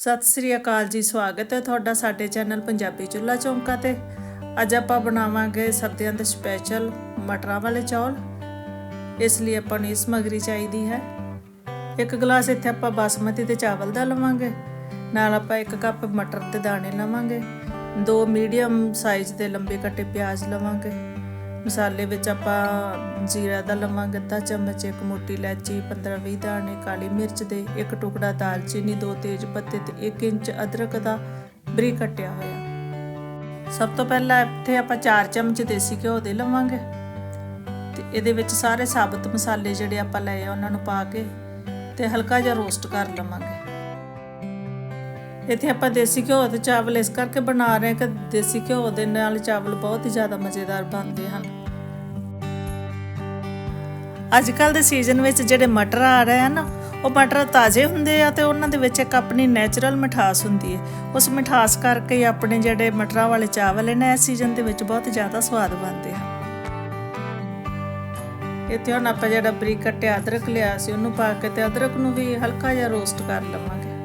ਸਤਿ ਸ੍ਰੀ ਅਕਾਲ ਜੀ, ਸਵਾਗਤ ਹੈ ਤੁਹਾਡਾ ਸਾਡੇ ਚੈਨਲ ਪੰਜਾਬੀ ਚੁੱਲਾ ਚੌਂਕਾ ਤੇ। ਅੱਜ ਆਪਾਂ ਬਣਾਵਾਂਗੇ ਸਰਦੀਆਂ ਦੇ ਸਪੈਸ਼ਲ ਮਟਰਾਂ ਵਾਲੇ ਚੌਲ। ਇਸ ਲਈ ਆਪਾਂ ਨੂੰ ਇਸ ਸਮੱਗਰੀ ਚਾਹੀਦੀ ਹੈ। ਇੱਕ ਗਲਾਸ ਇੱਥੇ ਆਪਾਂ ਬਾਸਮਤੀ ਦੇ ਚਾਵਲ ਦਾ ਲਵਾਂਗੇ। ਨਾਲ ਆਪਾਂ ਇੱਕ ਕੱਪ ਮਟਰ ਦੇ ਦਾਣੇ ਲਵਾਂਗੇ। ਦੋ ਮੀਡੀਅਮ ਸਾਈਜ਼ ਦੇ ਲੰਬੇ ਕੱਟੇ ਪਿਆਜ਼ ਲਵਾਂਗੇ। ਮਸਾਲੇ ਵਿੱਚ ਆਪਾਂ ਜੀਰਾ ਦਾ ਲਵਾਂਗੇ ਅੱਧਾ ਚਮਚ, ਇੱਕ ਮੋਟੀ ਇਲਾਚੀ 15-20 ਦਾਣੇ, ਕਾਲੀ ਮਿਰਚ ਦੇ ਇੱਕ ਟੁਕੜਾ ਦਾਲਚੀਨੀ, ਦੋ ਤੇਜ ਪੱਤੇ ਤੇ 1 ਇੰਚ ਅਦਰਕ ਦਾ ਬਰੀਕ ਕੱਟਿਆ ਹੋਇਆ। ਸਭ ਤੋਂ ਪਹਿਲਾਂ ਇੱਥੇ ਆਪਾਂ 4 ਚਮਚ ਦੇਸੀ ਘਿਓ ਦੇ ਲਵਾਂਗੇ। ਤੇ ਇਹਦੇ ਵਿੱਚ ਸਾਰੇ ਸਾਬਤ ਮਸਾਲੇ ਜਿਹੜੇ ਆਪਾਂ ਲਏ ਆ, ਉਹਨਾਂ ਨੂੰ ਪਾ ਕੇ ਤੇ ਹਲਕਾ ਜਿਹਾ ਰੋਸਟ ਕਰ ਲਵਾਂਗੇ। ਇੱਥੇ ਆਪਾਂ ਦੇਸੀ ਘਿਓ ਤੇ ਚਾਵਲ ਇਸ ਕਰਕੇ ਬਣਾ ਰਹੇ ਕਿ ਦੇਸੀ ਘਿਓ ਦੇ ਨਾਲ ਚਾਵਲ ਬਹੁਤ ਹੀ ਜ਼ਿਆਦਾ ਮਜ਼ੇਦਾਰ ਬਣਦੇ ਹਨ। ਅੱਜ ਕੱਲ ਦੇ ਸੀਜ਼ਨ ਵਿੱਚ ਜਿਹੜੇ ਮਟਰ ਆ ਰਹੇ ਆ ਨਾ, ਉਹ ਮਟਰ ਤਾਜ਼ੇ ਹੁੰਦੇ ਆ ਤੇ ਉਹਨਾਂ ਦੇ ਵਿੱਚ ਇੱਕ ਆਪਣੀ ਨੇਚਰਲ ਮਿਠਾਸ ਹੁੰਦੀ ਹੈ। ਉਸ ਮਿਠਾਸ ਕਰਕੇ ਆਪਣੇ ਜਿਹੜੇ ਮਟਰਾਂ ਵਾਲੇ ਚਾਵਲ ਨੇ, ਇਸ ਸੀਜ਼ਨ ਦੇ ਵਿੱਚ ਬਹੁਤ ਜ਼ਿਆਦਾ ਸਵਾਦ ਬਣਦੇ ਆ। ਇੱਥੇ ਹੁਣ ਆਪਾਂ ਜਿਹੜਾ ਬਰੀਕ ਕੱਟਿਆ ਅਦਰਕ ਲਿਆ ਸੀ, ਉਹਨੂੰ ਪਾ ਕੇ ਤੇ ਅਦਰਕ ਨੂੰ ਵੀ ਹਲਕਾ ਜਿਹਾ ਰੋਸਟ ਕਰ ਲਵਾਂਗੇ।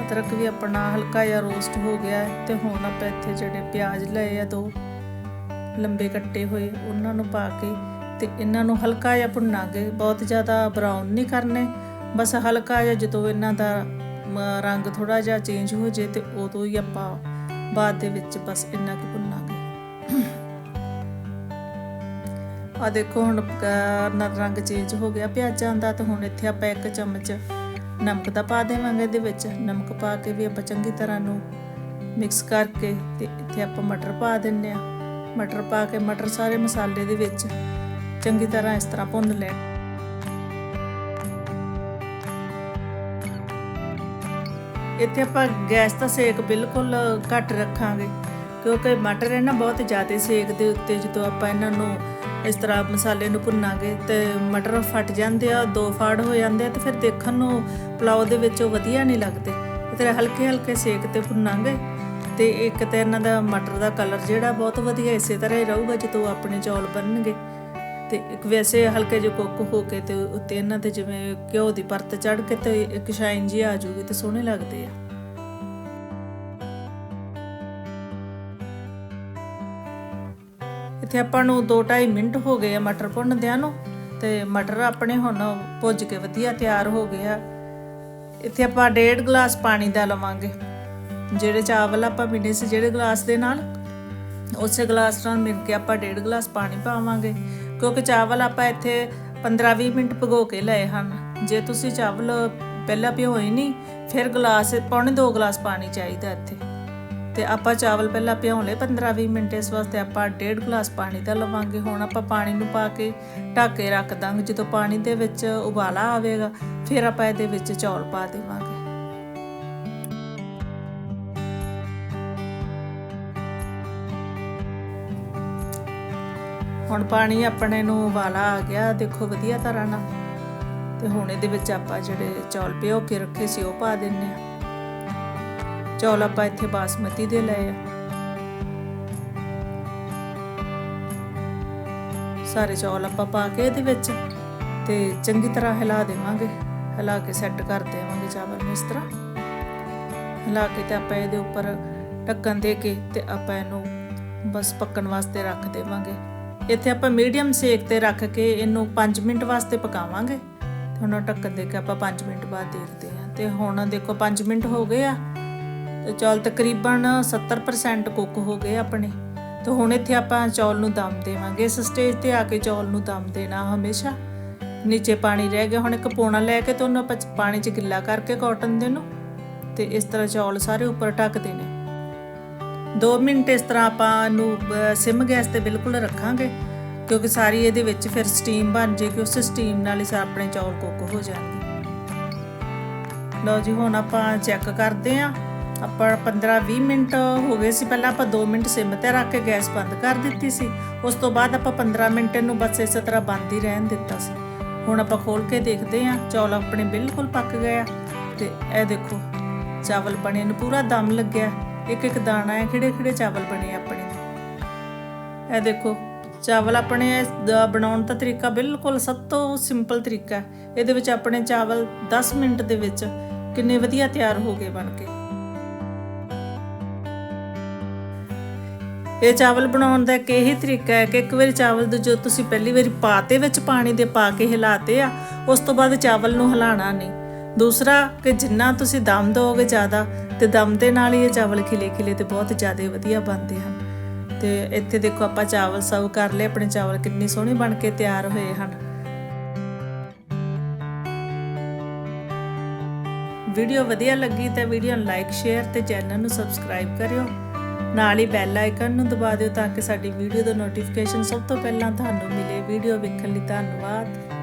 ਅਦਰਕ ਵੀ ਆਪਣਾ ਹਲਕਾ ਜਿਹਾ ਰੋਸਟ ਹੋ ਗਿਆ ਤੇ ਹੁਣ ਆਪਾਂ ਇੱਥੇ ਜਿਹੜੇ ਪਿਆਜ਼ ਲਏ ਆ ਦੋ ਲੰਬੇ ਕੱਟੇ ਹੋਏ ਉਹਨਾਂ ਨੂੰ ਪਾ ਕੇ ਤੇ ਇਹਨਾਂ ਨੂੰ ਹਲਕਾ ਜਿਹਾ ਭੁੰਨਾਂਗੇ ਬਹੁਤ ਜ਼ਿਆਦਾ ਬਰਾਊਨ ਨਹੀਂ ਕਰਨੇ। ਬਸ ਹਲਕਾ ਜਿਹਾ ਜਦੋਂ ਇਹਨਾਂ ਦਾ ਰੰਗ ਥੋੜਾ ਜਿਹਾ ਚੇਂਜ ਹੋ ਜੇ ਤੇ ਉਦੋਂ ਹੀ ਆਪਾਂ ਬਾਅਦ ਦੇ ਵਿੱਚ ਬਸ ਇੰਨਾ ਕੁ ਭੁੰਨਾਂਗੇ। ਆ ਦੇਖੋ ਹੁਣ ਨਾ ਰੰਗ ਚੇਂਜ ਹੋ ਗਿਆ। ਪਿਆਜ਼ਾਂ ਦਾ ਤੇ ਹੁਣ ਇੱਥੇ ਆਪਾਂ ਇੱਕ ਚਮਚ ਨਮਕ ਦਾ ਪਾ ਦੇਵਾਂਗੇ ਇਹਦੇ ਵਿੱਚ। ਨਮਕ ਪਾ ਕੇ ਵੀ ਆਪਾਂ ਚੰਗੀ ਤਰ੍ਹਾਂ ਨੂੰ ਮਿਕਸ ਕਰਕੇ ਤੇ ਇੱਥੇ ਆਪਾਂ ਮਟਰ ਪਾ ਦਿੰਨੇ ਆ ਮਟਰ ਪਾ ਕੇ, ਮਟਰ ਸਾਰੇ ਮਸਾਲੇ ਦੇ ਵਿੱਚ ਚੰਗੀ ਤਰ੍ਹਾਂ ਇਸ ਤਰ੍ਹਾਂ ਭੁੰਨ ਲੈਣ ਇੱਥੇ ਆਪਾਂ ਗੈਸ ਦਾ ਸੇਕ ਬਿਲਕੁਲ ਘੱਟ ਰੱਖਾਂਗੇ, ਕਿਉਂਕਿ ਮਟਰ ਇਹ ਨਾ ਬਹੁਤ ਜ਼ਿਆਦਾ ਸੇਕ ਦੇ ਉੱਤੇ, ਜਦੋਂ ਆਪਾਂ ਇਹਨਾਂ ਨੂੰ ਇਸ ਤਰ੍ਹਾਂ ਮਸਾਲੇ ਨੂੰ ਭੁੰਨਾਂਗੇ ਤੇ ਮਟਰ ਫਟ ਜਾਂਦੇ ਆ, ਦੋ ਫਾੜ ਹੋ ਜਾਂਦੇ ਆ ਤੇ ਫਿਰ ਦੇਖਣ ਨੂੰ ਪੁਲਾਓ ਦੇ ਵਿੱਚ ਉਹ ਵਧੀਆ ਨਹੀਂ ਲੱਗਦੇ। ਤੇ ਹਲਕੇ ਹਲਕੇ ਸੇਕ ਤੇ ਭੁੰਨਾਂਗੇ। ਤੇ ਇੱਕ ਤਾਂ ਇਹਨਾਂ ਦਾ ਮਟਰ ਦਾ ਕਲਰ ਜਿਹੜਾ ਬਹੁਤ ਵਧੀਆ ਇਸੇ ਤਰ੍ਹਾਂ ਹੀ ਰਹੂਗਾ ਜਦੋਂ ਆਪਣੇ ਚੌਲ ਬਣਨਗੇ। ਤੇ ਇੱਕ ਵੈਸੇ ਹਲਕੇ ਜਿਹੇ ਕੁੱਕ ਹੋ ਕੇ ਤੇ ਉੱਤੇ ਇਹਨਾਂ ਤੇ ਜਿਵੇਂ ਘਿਓ ਦੀ ਪਰਤ ਚੜ ਕੇ ਤੇ ਇੱਕ ਸ਼ਾਈਨ ਜੀ ਆ ਜੂਗੀ ਤੇ ਸੋਹਣੇ ਲੱਗਦੇ ਆ। ਇੱਥੇ ਆਪਾਂ ਨੂੰ 2.5 ਮਿੰਟ ਹੋ ਗਏ ਆ ਮਟਰ ਭੁੰਨਦਿਆਂ ਨੂੰ ਤੇ ਮਟਰ ਆਪਣੇ ਹੁਣ ਭੁੱਜ ਕੇ ਵਧੀਆ ਤਿਆਰ ਹੋ ਗਏ ਆ। ਇੱਥੇ ਆਪਾਂ 1.5 ਗਲਾਸ ਪਾਣੀ ਦਾ ਲਵਾਂਗੇ। ਜਿਹੜੇ ਚਾਵਲ ਆਪਾਂ ਪੀਣੇ ਸੀ ਜਿਹੜੇ ਗਲਾਸ ਦੇ ਨਾਲ, ਉਸੇ ਗਲਾਸ ਨਾਲ ਮਿਲ ਕੇ ਆਪਾਂ ਡੇਢ ਗਲਾਸ ਪਾਣੀ ਪਾਵਾਂਗੇ। ਕਿਉਂਕਿ ਚਾਵਲ ਆਪਾਂ ਇੱਥੇ 15-20 ਮਿੰਟ ਭਗੋ ਕੇ ਲਏ ਹਨ। ਜੇ ਤੁਸੀਂ ਚਾਵਲ ਪਹਿਲਾਂ ਭਿਓਏ ਨਹੀਂ, ਫਿਰ ਗਲਾਸ, ਪੌਣੇ 2 ਗਲਾਸ ਪਾਣੀ ਚਾਹੀਦਾ ਇੱਥੇ। ਤੇ ਆਪਾਂ ਚਾਵਲ ਪਹਿਲਾਂ ਭਿਉਂ ਲਏ 15-20 ਮਿੰਟ, ਇਸ ਵਾਸਤੇ ਆਪਾਂ 1.5 ਗਲਾਸ ਪਾਣੀ ਦਾ ਲਵਾਂਗੇ। ਹੁਣ ਆਪਾਂ ਪਾਣੀ ਨੂੰ ਪਾ ਕੇ ਢੱਕ ਕੇ ਰੱਖ ਦਾਂਗੇ। ਜਦੋਂ ਪਾਣੀ ਦੇ ਵਿੱਚ ਉਬਾਲਾ ਆਵੇਗਾ, ਫਿਰ ਆਪਾਂ ਇਹਦੇ ਵਿੱਚ ਚੌਲ ਪਾ ਦੇਵਾਂਗੇ। ਹੁਣ ਪਾਣੀ ਆਪਣੇ ਨੂੰ ਉਬਾਲਾ ਆ ਗਿਆ, ਦੇਖੋ ਵਧੀਆ ਤਰ੍ਹਾਂ ਨਾਲ। ਤੇ ਹੁਣ ਇਹਦੇ ਵਿੱਚ ਆਪਾਂ ਜਿਹੜੇ ਚੌਲ ਭਿਓ ਕੇ ਰੱਖੇ ਸੀ, ਉਹ ਪਾ ਦਿੰਨੇ ਆ। ਚੌਲ ਆਪਾਂ ਇੱਥੇ ਬਾਸਮਤੀ ਦੇ ਲਏ ਆ। ਸਾਰੇ ਚੌਲ ਆਪਾਂ ਪਾ ਕੇ ਇਹਦੇ ਵਿੱਚ, ਤੇ ਚੰਗੀ ਤਰ੍ਹਾਂ ਹਿਲਾ ਦੇਵਾਂਗੇ। ਹਿਲਾ ਕੇ ਸੈੱਟ ਕਰ ਦੇਵਾਂਗੇ ਚਾਵਲ ਨੂੰ ਇਸ ਤਰ੍ਹਾਂ। ਹਿਲਾ ਕੇ ਤੇ ਆਪਾਂ ਇਹਦੇ ਉੱਪਰ ਢੱਕਣ ਦੇ ਕੇ ਤੇ ਆਪਾਂ ਇਹਨੂੰ ਬਸ ਪੱਕਣ ਵਾਸਤੇ ਰੱਖ ਦੇਵਾਂਗੇ। ਇੱਥੇ ਆਪਾਂ ਮੀਡੀਅਮ ਸੇਕ ਤੇ ਰੱਖ ਕੇ ਇਹਨੂੰ 5 ਮਿੰਟ ਵਾਸਤੇ ਪਕਾਵਾਂਗੇ। ਤੇ ਹੁਣ ਢੱਕਣ ਦੇ ਕੇ ਆਪਾਂ 5 ਮਿੰਟ ਬਾਅਦ ਦੇਖਦੇ ਹਾਂ। ਤੇ ਹੁਣ ਦੇਖੋ 5 ਮਿੰਟ ਹੋ ਗਏ ਆ। ਤੇ ਚੌਲ ਤਕਰੀਬਨ 70% ਕੁੱਕ ਹੋ ਗਏ ਆਪਣੇ। ਤੇ ਹੁਣ ਇੱਥੇ ਆਪਾਂ ਚੌਲ ਨੂੰ ਦਮ ਦੇਵਾਂਗੇ। ਇਸ ਸਟੇਜ ਤੇ ਆ ਕੇ ਚੌਲ ਨੂੰ ਦਮ ਦੇਣਾ ਹਮੇਸ਼ਾ। ਨੀਚੇ ਪਾਣੀ ਰਹਿ ਗਿਆ। ਹੁਣ ਇੱਕ ਪੋਣਾ ਲੈ ਕੇ ਤੇ ਉਹਨੂੰ ਆਪਾਂ ਪਾਣੀ 'ਚ ਗਿੱਲਾ ਕਰਕੇ ਕਾਟਨ ਦੇ ਨੂੰ। ਤੇ ਇਸ ਤਰ੍ਹਾਂ ਚੌਲ ਸਾਰੇ ਉੱਪਰ ਢੱਕ ਦੇਣੇ 2 ਮਿੰਟ ਇਸ ਤਰ੍ਹਾਂ ਆਪਾਂ ਇਹਨੂੰ ਸਿਮ ਗੈਸ ਤੇ ਬਿਲਕੁਲ ਰੱਖਾਂਗੇ। ਕਿਉਂਕਿ ਸਾਰੀ ਇਹਦੇ ਵਿੱਚ ਫਿਰ ਸਟੀਮ ਬਣ ਜੇਗੀ ਉਸ ਸਟੀਮ ਨਾਲ ਹੀ ਸਾ ਆਪਣੇ ਚੌਲ ਕੁੱਕ ਹੋ ਜਾਣਗੇ। ਲਓ ਜੀ, ਹੁਣ ਆਪਾਂ ਚੈੱਕ ਕਰਦੇ ਆਂ ਆਪਾਂ 15-20 ਮਿੰਟ ਹੋ ਗਏ ਸੀ। ਪਹਿਲਾਂ ਆਪਾਂ 2 ਮਿੰਟ ਸਿਮ ਤੇ ਰੱਖ ਕੇ ਗੈਸ ਬੰਦ ਕਰ ਦਿੱਤੀ ਸੀ। ਉਸ ਤੋਂ ਬਾਅਦ ਆਪਾਂ 15 ਮਿੰਟ ਇਹਨੂੰ ਬਸ ਇਸੇ ਤਰ੍ਹਾਂ ਬੰਦ ਹੀ ਰਹਿਣ ਦਿੱਤਾ ਸੀ। ਹੁਣ ਆਪਾਂ ਖੋਲ ਕੇ ਦੇਖਦੇ ਆਂ ਚੌਲ ਆਪਣੇ ਬਿਲਕੁਲ ਪੱਕ ਗਏ ਆ। ਤੇ ਇਹ ਦੇਖੋ, ਚਾਵਲ ਬਣੇ ਨੂੰ ਪੂਰਾ ਦਮ ਲੱਗਿਆ। ਇੱਕ ਇੱਕ ਦਾਣਾ ਹੈ। ਖਿੜੇ ਖਿੜੇ ਚਾਵਲ ਬਣੇ ਆਪਣੇ। ਇਹ ਦੇਖੋ ਚਾਵਲ ਆਪਣੇ ਦਾ ਬਣਾਉਣ ਦਾ ਤਰੀਕਾ ਬਿਲਕੁਲ ਸਭ ਤੋਂ ਸਿੰਪਲ ਤਰੀਕਾ ਹੈ। ਇਹਦੇ ਵਿੱਚ ਆਪਣੇ ਚਾਵਲ 10 ਮਿੰਟ ਦੇ ਵਿੱਚ ਕਿੰਨੇ ਵਧੀਆ ਤਿਆਰ ਹੋ ਗਏ ਬਣ ਕੇ। ਇਹ ਚਾਵਲ ਬਣਾਉਣ ਦਾ ਇੱਕ ਇਹੀ ਤਰੀਕਾ ਹੈ ਕਿ ਇੱਕ ਵਾਰੀ ਚਾਵਲ ਦੇ ਜੋ ਤੁਸੀਂ ਪਹਿਲੀ ਵਾਰੀ ਪਾਤੇ ਵਿੱਚ ਪਾਣੀ ਦੇ ਪਾ ਕੇ ਹਿਲਾਤੇ ਆ, ਉਸ ਤੋਂ ਬਾਅਦ ਚਾਵਲ ਨੂੰ ਹਿਲਾਣਾ ਨਹੀਂ। ਦੂਸਰਾ ਕਿ ਜਿੰਨਾ ਤੁਸੀਂ ਦਮ ਦੋਗੇ ਜ਼ਿਆਦਾ ਤੇ ਦਮ ਦੇ ਨਾਲ ਹੀ ਇਹ ਚਾਵਲ ਖਿਲੇ ਖਿਲੇ ਤੇ ਬਹੁਤ ਜ਼ਿਆਦਾ ਵਧੀਆ ਬਣਦੇ ਹਨ। ਤੇ ਇੱਥੇ ਦੇਖੋ ਆਪਾਂ ਚਾਵਲ ਸਰਵ ਕਰ ਲਏ, ਆਪਣੇ ਚਾਵਲ ਕਿੰਨੇ ਸੋਹਣੇ ਬਣ ਕੇ ਤਿਆਰ ਹੋਏ ਹਨ। ਵੀਡੀਓ ਵਧੀਆ ਲੱਗੀ ਤਾਂ ਵੀਡੀਓ ਨੂੰ ਲਾਈਕ ਸ਼ੇਅਰ ਤੇ ਚੈਨਲ ਨੂੰ ਸਬਸਕ੍ਰਾਈਬ ਕਰਿਓ। ਨਾਲ ਹੀ ਬੈਲ ਆਈਕਨ ਨੂੰ ਦਬਾ ਦਿਓ ਤਾਂ ਕਿ ਸਾਡੀ ਵੀਡੀਓ ਦਾ ਨੋਟੀਫਿਕੇਸ਼ਨ ਸਭ ਤੋਂ ਪਹਿਲਾਂ ਤੁਹਾਨੂੰ ਮਿਲੇ। ਵੀਡੀਓ ਵੇਖਣ ਲਈ ਧੰਨਵਾਦ।